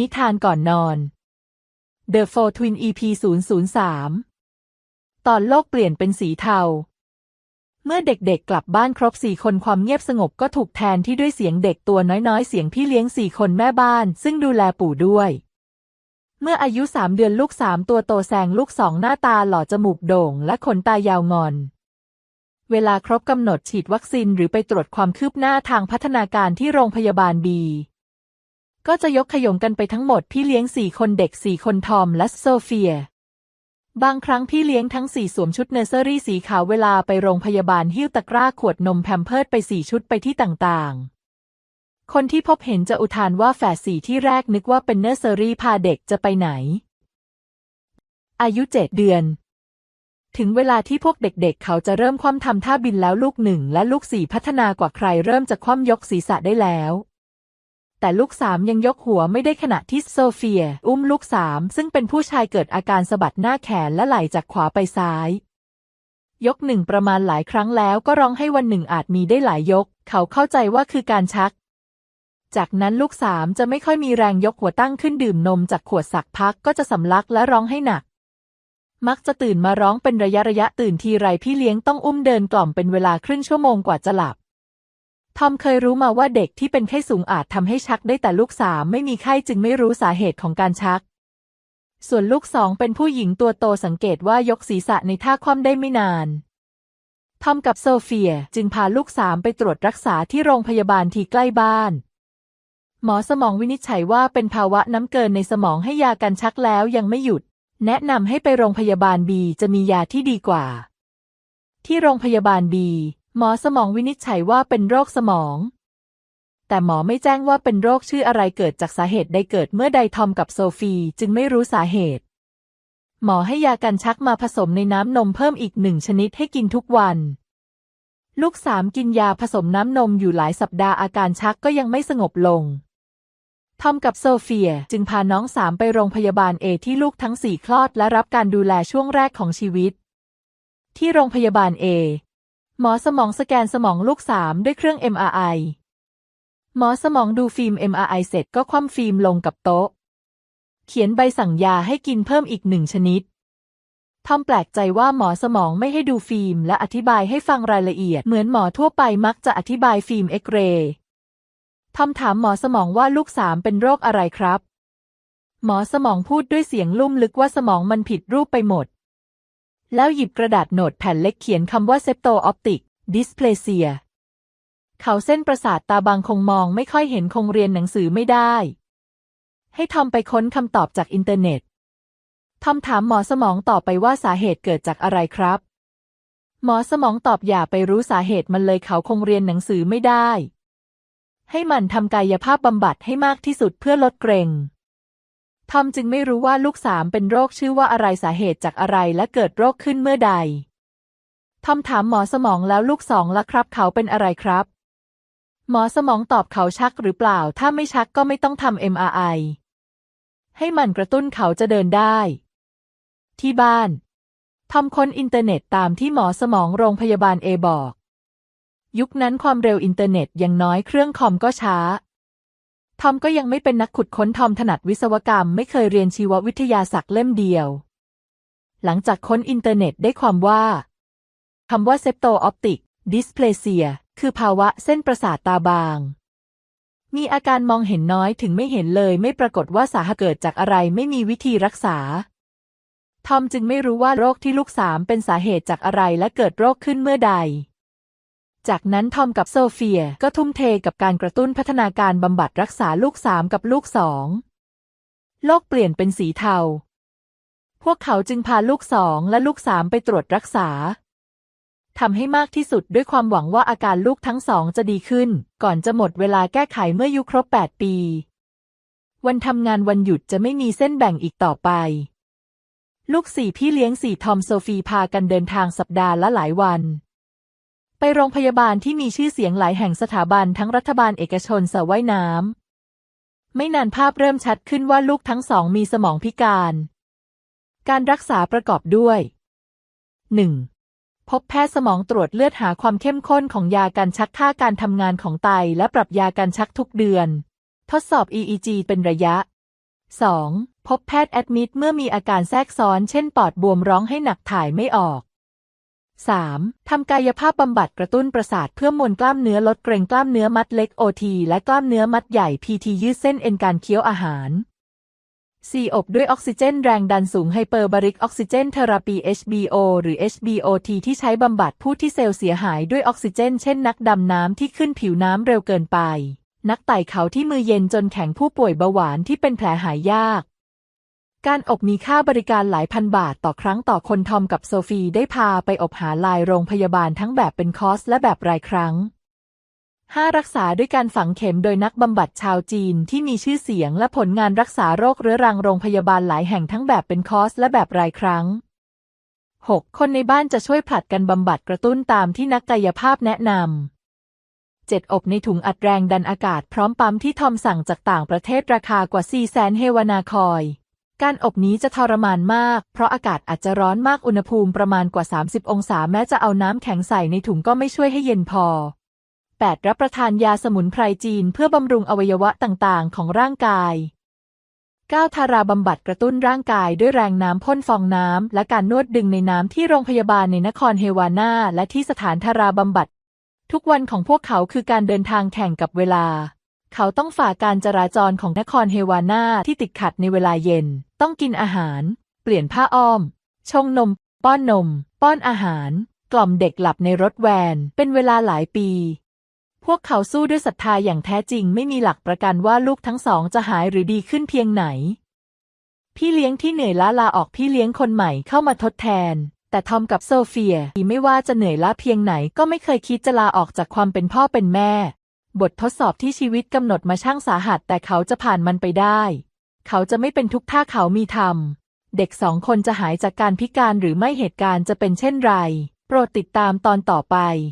นิทานก่อนนอน The Four Twin EP 003 ตอนโลกเปลี่ยนเป็นสีเทา เมื่อเด็กๆกลับบ้านครบสี่คนความเงียบสงบก็ถูกแทนที่ด้วยเสียงเด็กตัวน้อยๆ เสียงพี่เลี้ยงสี่คนแม่บ้าน ซึ่งดูแลปู่ด้วย เมื่ออายุสามเดือนลูกสามตัวโตแซงลูกสองหน้าตาหล่อจมูกโด่ง และขนตายาวงอนเวลาครบกำหนดฉีดวัคซีนหรือไปตรวจความคืบหน้าทางพัฒนาการที่โรงพยาบาลบี ก็จะยกขยงกันไปทั้งหมดพี่เลี้ยงสี่คนเด็กสี่คนทอมและโซเฟีย บางครั้งพี่เลี้ยงทั้งสี่สวมชุดเนอร์เซอรี่สีขาวเวลาไปโรงพยาบาลหิ้วตะกร้าขวดนมแพมเพิร์ดไปสี่ชุดไปที่ต่างๆ คนที่พบเห็นจะอุทานว่าแฝดสี่ที่แรกนึกว่าเป็นเนอร์เซอรี่พาเด็กจะไปไหน อายุเจ็ดเดือนถึงเวลาที่พวกเด็กๆ เขาจะเริ่มคว่ำทำท่าบินแล้วลูกหนึ่งและลูกสี่พัฒนากว่าใครเริ่มจะคว่ำยกศีรษะได้แล้ว แต่ลูกสามยังยกหัวไม่ได้ขณะที่โซเฟีย อุ้มลูกสามซึ่งเป็นผู้ชายเกิดอาการสะบัดหน้าแขนและไหล่จากขวาไปซ้าย ยกหนึ่งประมาณหลายครั้งแล้วก็ร้องให้วันหนึ่งอาจมีได้หลายยก เขาเข้าใจว่าคือการชัก จากนั้นลูกสามจะไม่ค่อยมีแรงยกหัวตั้งขึ้นดื่มนมจากขวดสักพักก็จะสำลักและร้องให้หนัก มักจะตื่นมาร้องเป็นระยะระยะตื่นทีไรพี่เลี้ยงต้องอุ้มเดินกล่อมเป็นเวลาครึ่งชั่วโมงกว่าจะหลับ ทอมเคยรู้มาว่าเด็กที่เป็นไข้สูงอาจทำให้ชักได้แต่ลูกสามไม่มีไข้จึงไม่รู้สาเหตุของการชัก ส่วนลูกสองเป็นผู้หญิงตัวโตสังเกตว่ายกศีรษะในท่าคว่ำได้ไม่นาน ทอมกับโซเฟียจึงพาลูกสามไปตรวจรักษาที่โรงพยาบาลที่ใกล้บ้าน หมอสมองวินิจฉัยว่าเป็นภาวะน้ำเกินในสมองให้ยากันชักแล้วยังไม่หยุด แนะนำให้ไปโรงพยาบาลบีจะมียาที่ดีกว่า ที่โรงพยาบาลบี หมอสมองวินิจฉัยว่าเป็นโรคสมอง แต่หมอไม่แจ้งว่าเป็นโรคชื่ออะไรเกิดจากสาเหตุใดเกิดเมื่อใดทอมกับโซฟีจึงไม่รู้สาเหตุ หมอให้ยากันชักมาผสมในน้ำนมเพิ่มอีกหนึ่งชนิดให้กินทุกวัน ลูกสามกินยาผสมน้ำนมอยู่หลายสัปดาห์อาการชักก็ยังไม่สงบลงทอมกับโซเฟียจึงพาน้องสามไปโรงพยาบาลเอที่ลูกทั้งสี่คลอดและรับการดูแลช่วงแรกของชีวิต ที่โรงพยาบาลเอ หมอสมองสแกนสมองลูกสามด้วยเครื่อง MRI หมอสมองดูฟิล์ม MRI เสร็จก็คว่ำฟิล์มลงกับโต๊ะ เขียนใบสั่งยาให้กินเพิ่มอีกหนึ่งชนิด ทอมแปลกใจว่าหมอสมองไม่ให้ดูฟิล์ม และอธิบายให้ฟังรายละเอียดเหมือนหมอทั่วไปมักจะอธิบายฟิล์มเอ็กเรย์ทอมถามหมอสมองว่าลูกสามเป็นโรคอะไรครับ หมอสมองพูดด้วยเสียงลุ่มลึกว่าสมองมันผิดรูปไปหมด แล้วหยิบกระดาษโน้ตแผ่นเล็กเขียนคำว่าเซปโตออปติกดิสเพลเซีย เขาเส้นประสาทตาบางคงมองไม่ค่อยเห็นคงเรียนหนังสือไม่ได้ ให้ทอมไปค้นคำตอบจากอินเทอร์เน็ต ทอมถามหมอสมองต่อไปว่าสาเหตุเกิดจากอะไรครับ หมอสมองตอบอย่าไปรู้สาเหตุมันเลยเขาคงเรียนหนังสือไม่ได้ ให้มันทำกายภาพบำบัดให้มากที่สุดเพื่อลดเกรง ทอมจึงไม่รู้ว่าลูกสามเป็นโรคชื่อว่าอะไรสาเหตุจากอะไรและเกิดโรคขึ้นเมื่อใด ทอมถามหมอสมองแล้วลูกสองละครับ เขาเป็นอะไรครับ หมอสมองตอบเขาชักหรือเปล่า ถ้าไม่ชักก็ไม่ต้องทำ MRI ให้มันกระตุ้นเขาจะเดินได้ ที่บ้าน ทอมค้นอินเทอร์เน็ตตามที่หมอสมองโรงพยาบาลเอบอก ยุคนั้นความเร็วอินเทอร์เน็ตยังน้อยเครื่องคอมก็ช้า ทอมก็ยังไม่เป็นนักขุดค้นทอมถนัดวิศวกรรมไม่เคยเรียนชีววิทยาสักเล่มเดียว หลังจากค้นอินเทอร์เน็ตได้ความว่าคำว่าเซปโตออปติกดิสเพลเซีย คือภาวะเส้นประสาทตาบาง มีอาการมองเห็นน้อยถึงไม่เห็นเลยไม่ปรากฏว่าสาเหตุเกิดจากอะไรไม่มีวิธีรักษา ทอมจึงไม่รู้ว่าโรคที่ลูกสามเป็นสาเหตุจากอะไรและเกิดโรคขึ้นเมื่อใด จากนั้นทอมกับโซเฟียก็ทุ่มเทกับการกระตุ้นพัฒนาการบำบัดรักษาลูกสามกับลูกสองโลกเปลี่ยนเป็นสีเทา พวกเขาจึงพาลูกสองและลูกสามไปตรวจรักษาทำให้มากที่สุดด้วยความหวังว่าอาการลูกทั้งสองจะดีขึ้น ก่อนจะหมดเวลาแก้ไขเมื่อยุครบ 8 ปี วันทำงานวันหยุดจะไม่มีเส้นแบ่งอีกต่อไป ลูกสี่พี่เลี้ยงสี่ทอมโซฟีพากันเดินทางสัปดาห์ละหลายวัน ไปโรงพยาบาลที่มีชื่อเสียงหลายแห่งสถาบันทั้งรัฐบาลเอกชนสระว่ายน้ำ ไม่นานภาพเริ่มชัดขึ้นว่าลูกทั้งสองมีสมองพิการ การรักษาประกอบด้วย 1. พบแพทย์สมองตรวจเลือดหาความเข้มข้นของยากันชักค่าการทำงานของไตและปรับยากันชักทุกเดือน ทดสอบ EEG เป็นระยะ 2. พบแพทย์แอดมิดเมื่อมีอาการแทรกซ้อนเช่นปอดบวมร้องให้หนักถ่ายไม่ออก 3. ทำกายภาพบำบัดกระตุ้นประสาทเพื่อมวลกล้ามเนื้อลดเกร็งกล้ามเนื้อมัดเล็ก OT และกล้ามเนื้อมัดใหญ่ PT ยืดเส้นเอ็นการเคี้ยวอาหาร 4. อบด้วยออกซิเจนแรงดันสูงไฮเปอร์บาริกออกซิเจนเทอราปี HBO หรือ HBOT ที่ใช้บำบัดผู้ที่เซลล์เสียหายด้วยออกซิเจน เช่นนักดำน้ำที่ขึ้นผิวน้ำเร็วเกินไป นักไต่เขาที่มือเย็นจนแข็งผู้ป่วยเบาหวานที่เป็นแผลหายยาก การอบมีค่าบริการหลายพันบาทต่อครั้งต่อคนทอมกับโซฟีได้พาไปอบหาลายโรงพยาบาลทั้งแบบเป็นคอสและแบบรายครั้ง 5. รักษาด้วยการฝังเข็มโดยนักบำบัดชาวจีนที่มีชื่อเสียงและผลงานรักษาโรคเรื้อรังโรงพยาบาลหลายแห่งทั้งแบบเป็นคอสและแบบรายครั้ง 6. คนในบ้านจะช่วยผลัดกันบำบัดกระตุ้นตามที่นักกายภาพแนะนำ 7. อบในถุงอัดแรงดันอากาศพร้อมปั๊มที่ทอมสั่งจากต่างประเทศราคากว่า4แสนเฮวานาคอย การอบนี้จะทรมานมาก เพราะอากาศอาจจะร้อนมากอุณหภูมิประมาณกว่า 30 องศาแม้จะเอาน้ำแข็งใส่ในถุงก็ไม่ช่วยให้เย็นพอ 8. รับประทานยาสมุนไพรจีนเพื่อบำรุงอวัยวะต่างๆ ของร่างกาย 9. ทาราบำบัดกระตุ้นร่างกายด้วยแรงน้ำพ่นฟองน้ำ และการนวดดึงในน้ำที่โรงพยาบาลในนครเฮวาน่าและที่สถานทาราบำบัด ทุกวันของพวกเขาคือการเดินทางแข่งกับเวลา เขาต้องฝ่าการจราจรของนครเฮวาน่าที่ติดขัดในเวลาเย็น ต้องกินอาหาร เปลี่ยนผ้าอ้อม ชงนม ป้อนนม ป้อนอาหาร กล่อมเด็กหลับในรถแวน เป็นเวลาหลายปี พวกเขาสู้ด้วยศรัทธาอย่างแท้จริงไม่มีหลักประกันว่าลูกทั้งสองจะหายหรือดีขึ้นเพียงไหน พี่เลี้ยงที่เหนื่อยล้าลาออกพี่เลี้ยงคนใหม่เข้ามาทดแทนแต่ทอมกับโซเฟียไม่ว่าจะเหนื่อยล้าเพียงไหนก็ไม่เคยคิดจะลาออกจากความเป็นพ่อเป็นแม่ บททดสอบที่ชีวิตกำหนดมาช่างสาหัส แต่เขาจะผ่านมันไปได้ เขาจะไม่เป็นทุกท่าเขามีธรรม เด็กสองคนจะหายจากการพิการหรือไม่เหตุการณ์จะเป็นเช่นไร โปรดติดตามตอนต่อไป